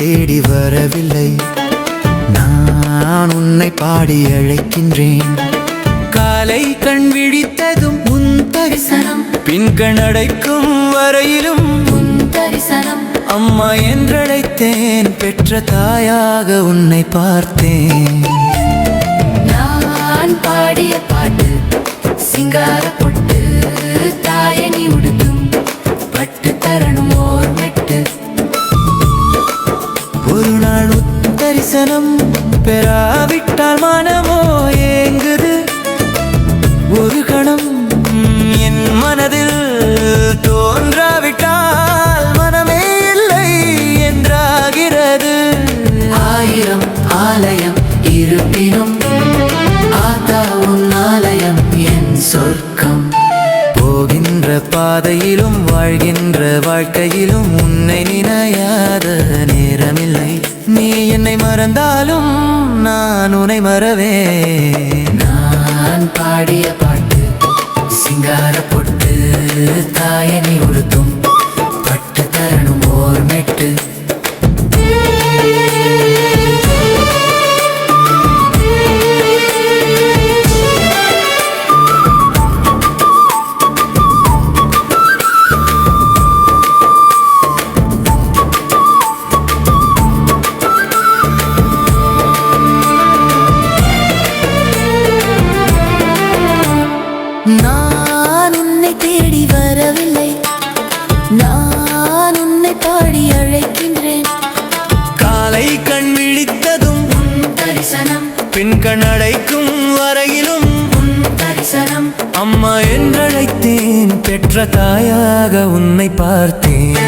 தேடி வரவில்லை. நான் உன்னை பாடி அழைக்கின்றேன். காலை கண் விழித்ததும் உன் தரிசனம். பின் கணடைக்கும் வரையிலும் உன் தரிசனம். அம்மா என்றழைத்தேன் பெற்ற தாயாக உன்னை பார்த்தேன். நான் பாடிய பாட்டு சிங்கார பொட்டு தாயணி உடுத்து. போகின்ற பாதையிலும் வாழ்கின்ற வாழ்க்கையிலும் உன்னை நினையாத நேரமில்லை. நீ என்னை மறந்தாலும் நான் உன்னை மறவே. நான் பாடிய பாட்டு சிங்கார பொட்டு தாயனை உடுத்தும். பட்டு தரணும் ஓர் மெட்டு. கண் அடைக்கும் வரையிலும் உன் தரிசனம். அம்மா என்றழைத்தேன் பெற்ற தாயாக உன்னை பார்த்தேன்.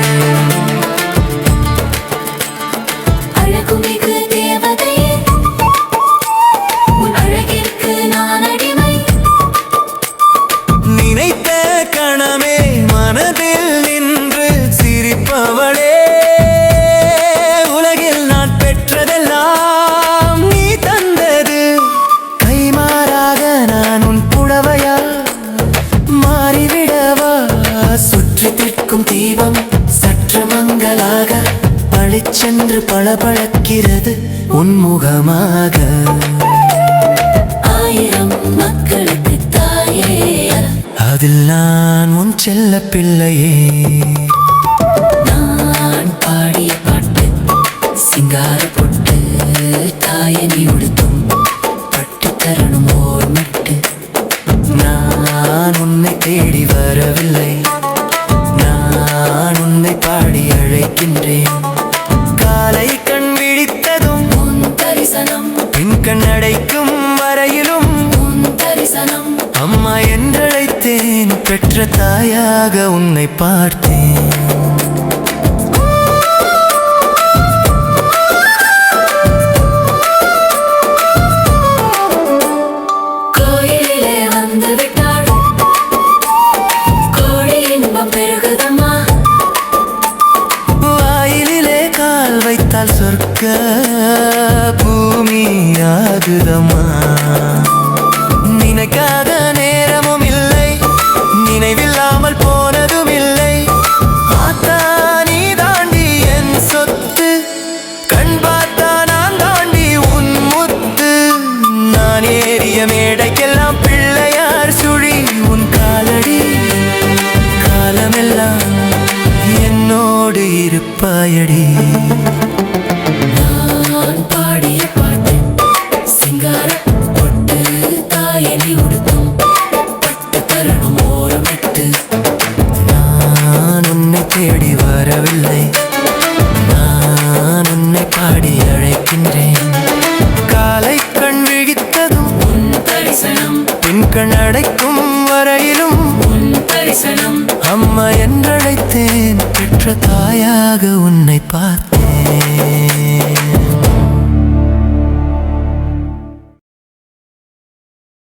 திட்கும் தீபம் சற்று மங்களாக பளிச்சென்று பளபளக்கிறது உன்முகமாக. ஆயிரம் மக்களுக்கு தாயே. அதில் நான் உன் செல்ல பிள்ளையே. நான் பாடிய பாட்டு சிங்கார பொட்டு தாயணி உடுத்தும் பட்டு தரணும் ஓர் மெட்டு நான் உன்னை தேடி வரவில்லை. உன்னை பாடி அழைக்கின்றேன். காலை கண் விழித்ததும் தரிசனம் பின் கண் அடைக்கும் வரையிலும் தரிசனம் அம்மா என்றழைத்தேன் பெற்ற தாயாக உன்னை பார்த்தேன். பூமி ஆகுதம்மா. நினைக்காத நேரமும் இல்லை நினைவில்லாமல் போனதும் இல்லை. ஆத்தா நீ தாண்டி என் சொத்து. கண் பார்த்தா நான் தாண்டி உன் முத்து. நான் ஏறிய மேடைக்கெல்லாம் பிள்ளையார் சுழி உன் காலடி. காலமெல்லாம் என்னோடு இருப்பாயடி. தேடி வரவில்லை. நான் உன்னை பாடி அழைக்கின்றேன். காலை கண் விழித்ததும் பின் கண் அடைக்கும் வரையிலும் அம்மா என்றழைத்தேன் பெற்ற தாயாக உன்னை பார்த்தேன்